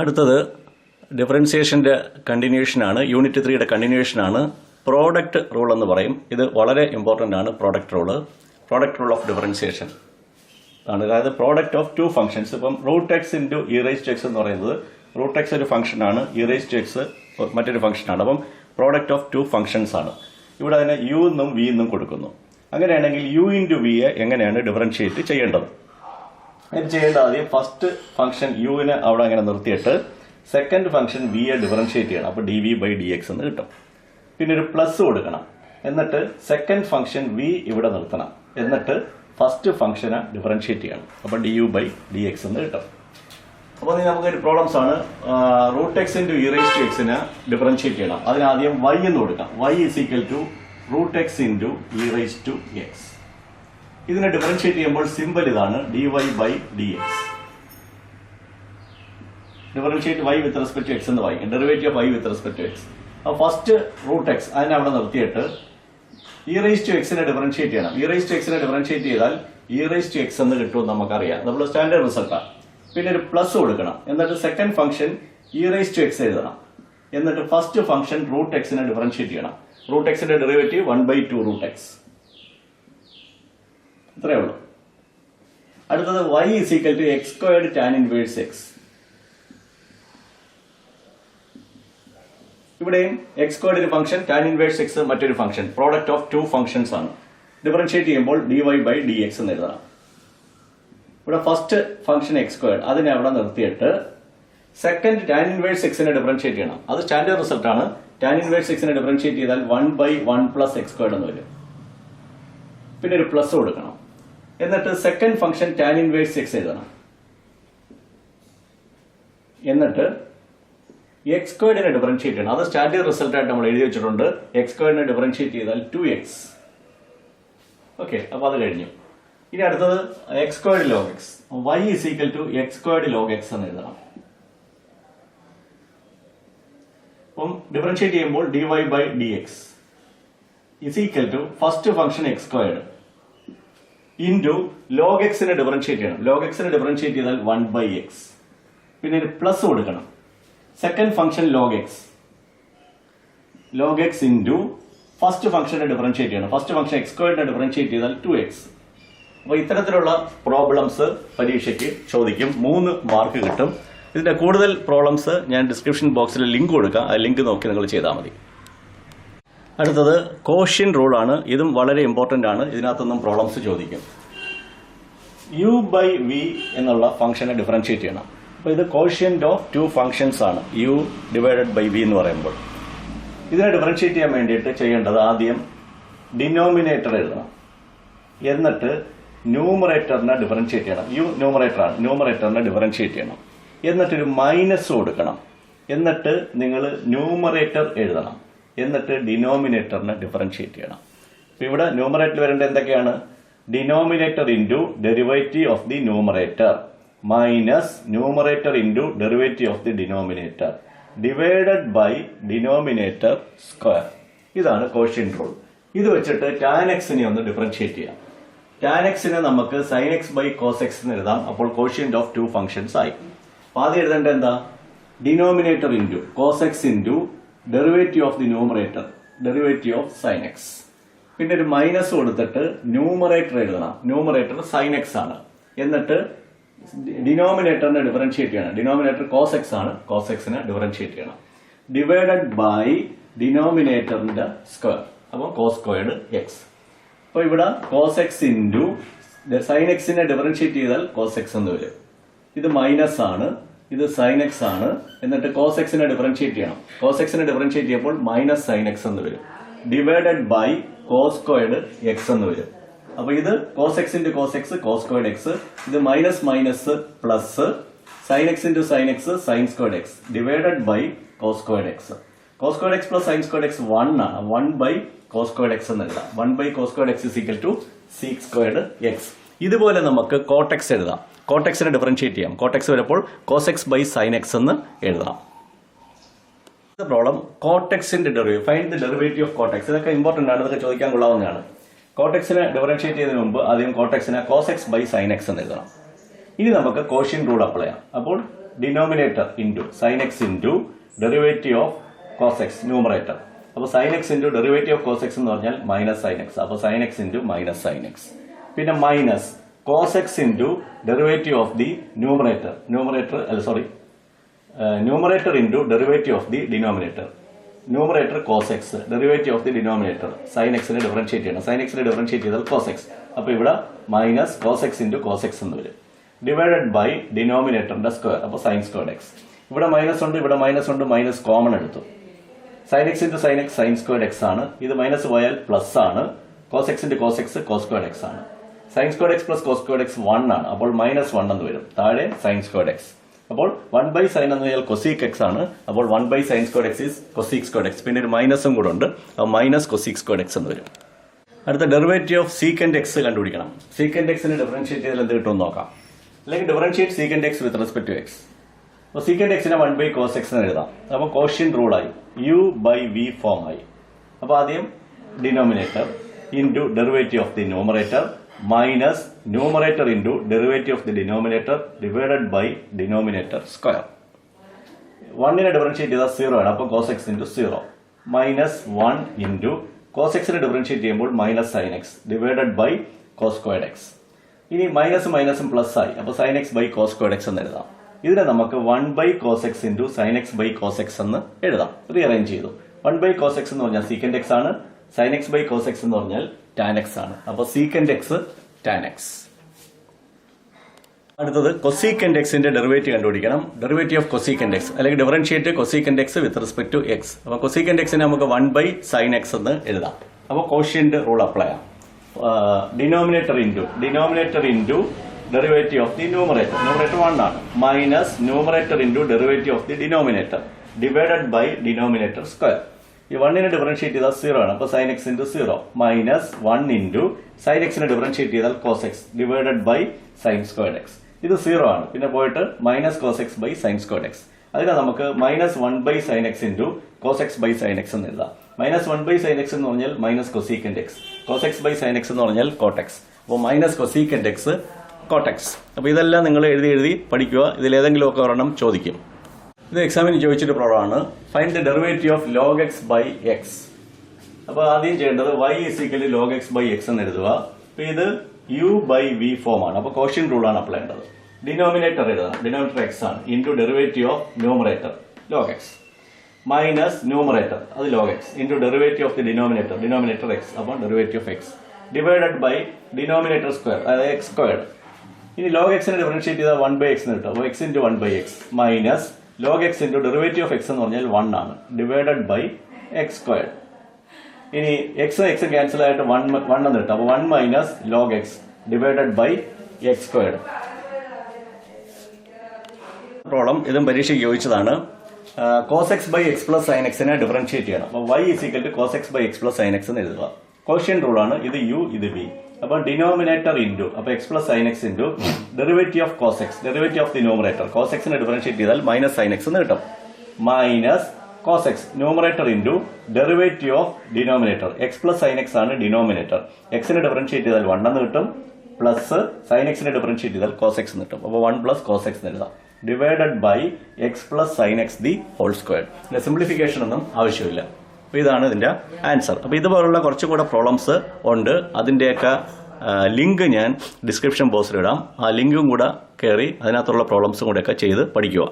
അടുത്തത് ഡിഫറൻസിയേഷന്റെ കണ്ടിന്യൂഷനാണ് യൂണിറ്റ് ത്രീയുടെ കണ്ടിന്യൂഷനാണ് product rule എന്ന് പറയും. ഇത് വളരെ ഇമ്പോർട്ടന്റ് ആണ് product rule product rule of differentiation ആണ്. അതായത് പ്രോഡക്റ്റ് ഓഫ് ടു ഫംഗ്ഷൻസ് ഇപ്പം root X into e raise X എന്ന് പറയുന്നത് റൂട്ട് എക്സ് ഒരു ഫംഗ്ഷനാണ് ഇറേസ് എക്സ് മറ്റൊരു ഫംഗ്ഷനാണ് അപ്പം പ്രോഡക്റ്റ് ഓഫ് ടു ഫംഗ്ഷൻസ് ആണ്. ഇവിടെ അതിനെ യു എന്നും വി എന്നും കൊടുക്കുന്നു. അങ്ങനെയാണെങ്കിൽ യു ഇന്റു വിയെ എങ്ങനെയാണ് ഡിഫറൻഷിയേറ്റ് ചെയ്യേണ്ടത്? ഇത് ചെയ്യേണ്ട ആദ്യം ഫസ്റ്റ് ഫംഗ്ഷൻ യുവിനെ അവിടെ അങ്ങനെ നിർത്തിയിട്ട് സെക്കൻഡ് ഫംഗ്ഷൻ വി വിയെ ഡിഫറൻഷിയേറ്റ് ചെയ്യണം. അപ്പോൾ D V by D X എന്ന് കിട്ടും. പിന്നെ ഒരു പ്ലസ് കൊടുക്കണം. എന്നിട്ട് സെക്കൻഡ് ഫംഗ്ഷൻ വി ഇവിടെ നിർത്തണം. എന്നിട്ട് ഫസ്റ്റ് ഫംഗ്ഷനെ ഡിഫറൻഷിയേറ്റ് ചെയ്യണം. അപ്പോൾ D U by D X എന്ന് കിട്ടും. അപ്പോൾ ഇനി നമുക്കൊരു പ്രോബ്ലംസ് ആണ്. Root X into e raise to എക്സിന് ഡിഫറൻഷിയേറ്റ് ചെയ്യണം. അതിനാദ്യം വൈ എന്ന് കൊടുക്കാം. Y is equal to root X into e raise to X ഇതിനെ ഡിഫറൻഷിയേറ്റ് ചെയ്യുമ്പോൾ സിമ്പിൾ ഇതാണ് D Y by D X differentiate Y with respect to X എന്ന് വായിക്കും. Derivative Y with respect to X അപ്പോൾ first root X അതിനെ അവിടെ നിർത്തിയിട്ട് E raise to എക്സിനെ ഡിഫറൻഷിയേറ്റ് ചെയ്യണം. ഇ റേസ് ടു എക്സിനെ ഡിഫറൻഷിയേറ്റ് ചെയ്താൽ ഇ റേസ് ടു എക്സ് എന്ന് കിട്ടും നമുക്കറിയാം. നമ്മൾ സ്റ്റാൻഡേർഡ് റിസൾട്ടാണ് പിന്നെ ഒരു പ്ലസ് കൊടുക്കണം. എന്നിട്ട് second function e raise to X എഴുതണം. എന്നിട്ട് ഫസ്റ്റ് ഫംഗ്ഷൻ റൂട്ട് എക്സിനെ ഡിഫറൻഷിയേറ്റ് ചെയ്യണം. റൂട്ട് എക്സിന്റെ derivative one by two root X ഇത്രയേ ഉള്ളൂ. അടുത്തത് Y is equal to X squared tan inverse X ഇവിടെയും എക്സ് സ്ക്വയർഡ് ഒരു ഫംഗ്ഷൻ ടാൻ ഇൻവേഴ്സ് എക്സ് മറ്റൊരു function product of two functions ആണ്. ഡിഫറൻഷിയേറ്റ് ചെയ്യുമ്പോൾ D Y by D X എന്ന് എഴുതാം ഇവിടെ ഫസ്റ്റ് ഫംഗ്ഷൻ എക്സ് സ്ക്വയർഡ് അതിനെ അവിടെ നിർത്തിയിട്ട് സെക്കൻഡ് ടാൻ ഇൻവേഴ്സ് എക്സിനെ ഡിഫറൻഷിയേറ്റ് ചെയ്യണം. അത് സ്റ്റാൻഡേർഡ് റിസൾട്ട് ആണ്. ടാൻ ഇൻവേഴ്സ് എക്സിനെ ഡിഫറൻഷിയേറ്റ് ചെയ്താൽ one by one plus X squared എന്ന് വരും. പിന്നെ ഒരു പ്ലസ് കൊടുക്കണം. എന്നിട്ട് second function tan inverse X എഴുതണം. എന്നിട്ട് എക്സ് സ്ക്വയർഡിനെ ഡിഫറൻഷിയേറ്റ് ചെയ്യണം. അത് സ്റ്റാൻഡേർഡ് റിസൾട്ട് ആയിട്ട് നമ്മൾ എഴുതി വെച്ചിട്ടുണ്ട്. എക്സ് സ്ക്വയർഡിനെ ഡിഫറൻഷിയേറ്റ് ചെയ്താൽ ടു എക്സ് ഓക്കെ അപ്പൊ അത് കഴിഞ്ഞു. ഇനി അടുത്തത് X squared log X Y is equal to X squared log X എന്ന് എഴുതണം. അപ്പം ഡിഫറൻഷിയേറ്റ് ചെയ്യുമ്പോൾ D Y by D X is equal to first function X squared into log എക്സിനെ differentiate ചെയ്യണം. ലോഗ് എക്സിനെ ഡിഫറൻഷിയേറ്റ് ചെയ്താൽ വൺ ബൈ എക്സ് പിന്നെ ഒരു plus കൊടുക്കണം. Second function log X log X into first ഫംഗ്ഷനെ ഡിഫറൻഷിയേറ്റ് ചെയ്യണം. First function X സ്ക്വയറിനെ differentiate ചെയ്താൽ ടു എക്സ് അപ്പോൾ ഇത്തരത്തിലുള്ള പ്രോബ്ലംസ് പരീക്ഷയ്ക്ക് ചോദിക്കും. മൂന്ന് മാർക്ക് കിട്ടും. ഇതിന്റെ കൂടുതൽ പ്രോബ്ലംസ് ഞാൻ ഡിസ്ക്രിപ്ഷൻ ബോക്സിൽ ലിങ്ക് കൊടുക്കാം. ആ ലിങ്ക് നോക്കി നിങ്ങൾ ചെയ്താൽ മതി. അടുത്തത് കോഷ്യൻ റൂളാണ്. ഇതും വളരെ ഇമ്പോർട്ടന്റ് ആണ്. ഇതിനകത്തൊന്നും പ്രോബ്ലംസ് ചോദിക്കും. യു ബൈ വി എന്നുള്ള ഫംഗ്ഷനെ ഡിഫറൻഷിയേറ്റ് ചെയ്യണം. അപ്പോൾ ഇത് കോഷ്യന്റ് ഓഫ് ടു ഫംഗ്ഷൻസ് ആണ്. യു ഡിവൈഡഡ് ബൈ വി എന്ന് പറയുമ്പോൾ. ഇതിനെ ഡിഫറൻഷിയേറ്റ് ചെയ്യാൻ വേണ്ടിയിട്ട് ചെയ്യേണ്ടത് ആദ്യം ഡിനോമിനേറ്റർ എഴുതണം. എന്നിട്ട് ന്യൂമറേറ്ററിനെ ഡിഫറൻഷിയേറ്റ് ചെയ്യണം. യു ന്യൂമറേറ്റർ ആണ്. ന്യൂമറേറ്ററിനെ ഡിഫറൻഷിയേറ്റ് ചെയ്യണം. എന്നിട്ടൊരു മൈനസ് കൊടുക്കണം. എന്നിട്ട് നിങ്ങൾ ന്യൂമറേറ്റർ എഴുതണം. എന്നിട്ട് ഡിനോമിനേറ്ററിനെ ഡിഫറൻഷിയേറ്റ് ചെയ്യണം. അപ്പോൾ ഇവിടെ ന്യൂമറേറ്റർ വരേണ്ടത് എന്തൊക്കെയാണ്? Denominator into derivative of the numerator minus numerator into derivative of the denominator divided by denominator square ഇതാണ് കോഷ്യൻ റൂൾ ഇത് വെച്ചിട്ട് ടാൻ എക്സിനെ ഒന്ന് ഡിഫറൻഷിയേറ്റ് ചെയ്യാം. ടാൻ എക്സിനെ നമുക്ക് sine X by cos X എന്ന് എഴുതാം. അപ്പോൾ കോഷ്യന്റ് ഓഫ് ടു ഫംഗ്ഷൻസ് ആയി. അപ്പോൾ ആദ്യം എഴുതേണ്ട എന്താ? Denominator into cos X into derivative of the numerator derivative of sine X പിന്നെ ഒരു മൈനസ് കൊടുത്തിട്ട് ന്യൂമറേറ്റർ എഴുതണം. ന്യൂമറേറ്റർ സൈൻ എക്സ് ആണ്. എന്നിട്ട് ഡിനോമിനേറ്ററിനെ ഡിഫറൻഷിയേറ്റ് ചെയ്യണം. ഡിനോമിനേറ്റർ കോസ് എക്സ് ആണ്. കോസ് എക്സിനെ ഡിഫറൻഷിയേറ്റ് ചെയ്യണം. ഡിവൈഡഡ് ബൈ ഡിനോമിനേറ്ററിന്റെ സ്ക്വയർ അപ്പോൾ കോസ് സ്ക്വയർഡ് എക്സ് അപ്പോൾ ഇവിടെ കോസ് എക്സ് ഇന്റു സൈൻ എക്സിനെ ഡിഫറൻഷിയേറ്റ് ചെയ്താൽ കോസ് എക്സ് എന്ന് വരും. ഇത് മൈനസ് ആണ്. ഇത് സൈൻ എക്സ് ആണ്. എന്നിട്ട് കോസ് എക്സിനെ ഡിഫറൻഷിയേറ്റ് ചെയ്യണം. കോസ് എക്സിനെ ഡിഫറൻഷിയേറ്റ് ചെയ്യുമ്പോൾ മൈനസ് സൈൻ എക്സ് എന്ന് വരും. Divided by cos squared x എന്ന് വരും. അപ്പൊ ഇത് cos x into cos x cos squared x ഇത് minus minus plus sine x into x sine squared x divided by cos squared x cos squared x plus sine squared x one ആണ്. One by cos squared x എന്ന് one by cos squared x is equal to six squared X ഇതുപോലെ നമുക്ക് cortex എഴുതാം. കോട്ടെക്സിനെ differentiate ചെയ്യാം. Cortex വരുമ്പോൾ cos x by sine x എന്ന് എഴുതാം പ്രോബ്ലം കോട്ടെക്സിന്റെ ഡെറിവ് find the derivative of cot x ഇതൊക്കെ ഇമ്പോർട്ടന്റ് ആണ് ഇതൊക്കെ ചോദിക്കാൻ കൊള്ളാവുന്നതാണ്. കോട്ടെക്സിനെ ഡിഫറൻഷിയേറ്റ് ചെയ്യുന്നതിന് മുമ്പ് ആദ്യം കോട്ടെക്സിനെ cos x by sine x എന്ന് എഴുതണം. ഇനി നമുക്ക് കോഷ്യൻ റൂൾ അപ്ലൈ ചെയ്യാം. അപ്പോൾ denominator into sine x into derivative of cos x numerator അപ്പോൾ sine x into derivative of cos X എന്ന് പറഞ്ഞാൽ മൈനസ് സൈൻ എക്സ് അപ്പോൾ sine X into minus sine X പിന്നെ minus cos X into derivative of the numerator. Numerator അല്ല sorry. Numerator into derivative of the denominator. Numerator cos X derivative of the denominator. Sine എക്സിനെ differentiate ചെയ്യണം. Sine എക്സിനെ differentiate ചെയ്താൽ cos X അപ്പോൾ ഇവിടെ minus cos x into cos x എന്ന് വരും. Divided by ഡിനോമിനേറ്ററിന്റെ square അപ്പോൾ സൈൻ സ്ക്വയർ എക്സ് ഇവിടെ മൈനസ് ഉണ്ട് ഇവിടെ മൈനസ് ഉണ്ട് മൈനസ് കോമൺ എടുത്തു. Sine X into sine X sine square X ആണ്. ഇത് മൈനസ് പോയാൽ പ്ലസ് ആണ്. Cos X into cos X cos square X ആണ്. Sine square X plus cos square x one ആണ്. അപ്പോൾ മൈനസ് വൺ എന്ന് വരും. താഴെ സൈൻ സ്ക്വയർ എക്സ് അപ്പോൾ വൺ ബൈ സൈൻ എന്ന് പറഞ്ഞാൽ കൊസീക് എക്സ് ആണ്. അപ്പോൾ one by sine square x is cosec square x പിന്നെ ഒരു മൈനസും കൂടെ ഉണ്ട്. അപ്പോൾ മൈനസ് കൊസീക് സ്ക്വയർ എക്സ് എന്ന് വരും. അടുത്ത ഡെറിവേറ്റീവ് ഓഫ് സീക്കൻഡ് എക്സ് കണ്ടുപിടിക്കണം. സീക്കൻഡ് എക്സിന് ഡിഫറൻഷിയേറ്റ് ചെയ്താൽ എന്ത് കിട്ടുമെന്ന് നോക്കാം. അല്ലെങ്കിൽ differentiate secant x with respect to x അപ്പോൾ സീക്കൻഡ് എക്സിനെ വൺ ബൈ കോസ് എക്സ് എന്ന് എഴുതാം. അപ്പോൾ കോഷ്യൻ റൂളായി യു ബൈ വി ഫോം ആയി. അപ്പോൾ ആദ്യം denominator in derivative of the numerator minus numerator into derivative of the denominator divided by denominator square വണ്ണിനെ differentiate ചെയ്താൽ സീറോ ആണ്. അപ്പോൾ cos x into zero minus one into cos എക്സിനെ differentiate ചെയ്യുമ്പോൾ minus sine X divided by cos squared X ഇനി minus മൈനസും plus ആയി. അപ്പോൾ sine X by cos squared X എന്ന് എഴുതാം. ഇതിനെ നമുക്ക് one by cos x into sine x by cos x എന്ന് എഴുതാം. റീഅറേഞ്ച് ചെയ്തു. വൺ ബൈ കോസ് എക്സ് എന്ന് പറഞ്ഞാൽ സീക്കൻഡ് എക്സ് ആണ്. Sine x by cos x എന്ന് പറഞ്ഞാൽ ടാൻ ആണ്. അപ്പോൾ സീക്കൻഡ് എക്സ് ടാൻ എക്സ് അടുത്തത് കൊസീക്കൻഡ് എക്സിന്റെ ഡെറിവേറ്റീവ് കണ്ടുപിടിക്കണം. ഡെറിവേറ്റീവ് ഓഫ് കൊസീക്കൻഡ് എക്സ് അല്ലെങ്കിൽ differentiate cosecant x with respect to x അപ്പോൾ കൊസീക്കൻഡ് എക്സിനെ നമുക്ക് വൺ ബൈ സൈൻ എക്സ് എന്ന് എഴുതാം. അപ്പോൾ quotient rule apply am. Denominator into denominator into derivative of the numerator numerator one ആണ്. Minus numerator into derivative of the denominator divided by denominator square ഈ വണ്ണിനെ differentiate ചെയ്താൽ zero ആണ്. അപ്പോൾ sine x into zero minus one into sine എക്സിനെ differentiate ചെയ്താൽ cos x divided by sine squared x ഇത് zero ആണ്. പിന്നെ പോയിട്ട് minus cos x by sine squared x അതിനെ നമുക്ക് minus one by sine x into cos x by sine x എന്ന് എഴുതാം. Minus one by sine x എന്ന് പറഞ്ഞാൽ minus cosecant x cos x by sine x എന്ന് പറഞ്ഞാൽ cortex അപ്പോൾ minus cosecant X cortex അപ്പോൾ ഇതെല്ലാം നിങ്ങൾ എഴുതി എഴുതി പഠിക്കുക. ഇതിലേതെങ്കിലുമൊക്കെ ഒരെണ്ണം ചോദിക്കും. ഇത് എക്സാമിന് ചോദിച്ചിട്ട് പ്രോബ്ലമാണ് find the derivative of log x by x അപ്പോൾ ആദ്യം ചെയ്യേണ്ടത് y is equal log x by x എന്ന് എഴുതുക. അപ്പോൾ ഇത് യു ബൈ വി ആണ്. അപ്പോൾ കോഷ്യൻ ആണ് അപ്ലൈ ചെയ്യേണ്ടത്. ഡിനോമിനേറ്റർ എഴുതണം ഡിനോമിനേറ്റർ എക്സ് ആണ്. Into derivative of numerator log x minus numerator അത് log x into derivative of the denominator denominator x അപ്പോൾ derivative of x divided by denominator square അതായത് x squared ഇനി log എക്സിനെ differentiate ചെയ്താൽ one by x എന്ന് കിട്ടും. അപ്പോൾ x into one by x minus log x into derivative of x എന്ന് പറഞ്ഞാൽ വൺ ആണ്. ഡിവൈഡഡ് ബൈ എക്സ് സ്ക്വയർഡ് ഇനി എക്സ് എക്സ് ക്യാൻസൽ ആയിട്ട് വൺ വൺ എന്ന് കിട്ടും. അപ്പോൾ one minus log x divided by x squared problem ഇതും പരീക്ഷയ്ക്ക് ചോദിച്ചതാണ് cos x by x plus sine എക്സിനെ differentiate ചെയ്യണം. അപ്പോൾ y is equal to cos x by x plus sine x എന്ന് എഴുതുക. കോഷ്യൻ ആണ് ഇത് യു ഇത് ബി അപ്പോൾ ഡിനോമിനേറ്റർ ഇന്റു അപ്പോൾ x plus sine x into derivative of cos x derivative of the numerator cos എക്സിനെ differentiate ചെയ്താൽ minus sine X എന്ന് കിട്ടും. Minus cos x numerator into derivative of denominator x plus sine x ആണ് denominator എക്സിനെ differentiate ചെയ്താൽ one എന്ന് കിട്ടും. Plus sine എക്സിനെ differentiate ചെയ്താൽ കോസ് എക്സ് എന്ന് കിട്ടും. അപ്പോൾ വൺ പ്ലസ് കോസ് എക്സ് എന്ന് എഴുതാം. Divided by x plus sine x the whole square simplification ഒന്നും ആവശ്യമില്ല. അപ്പോൾ ഇതാണ് ഇതിന്റെ ആൻസർ അപ്പോൾ ഇതുപോലുള്ള കുറച്ചും കൂടെ പ്രോബ്ലംസ് ഉണ്ട് അതിന്റെയൊക്കെ ലിങ്ക് ഞാൻ ഡിസ്ക്രിപ്ഷൻ ബോക്സിലിടാം ആ ലിങ്കും കൂടെ കയറി അതിനകത്തുള്ള പ്രോബ്ലംസും കൂടെയൊക്കെ ചെയ്ത് പഠിക്കുക.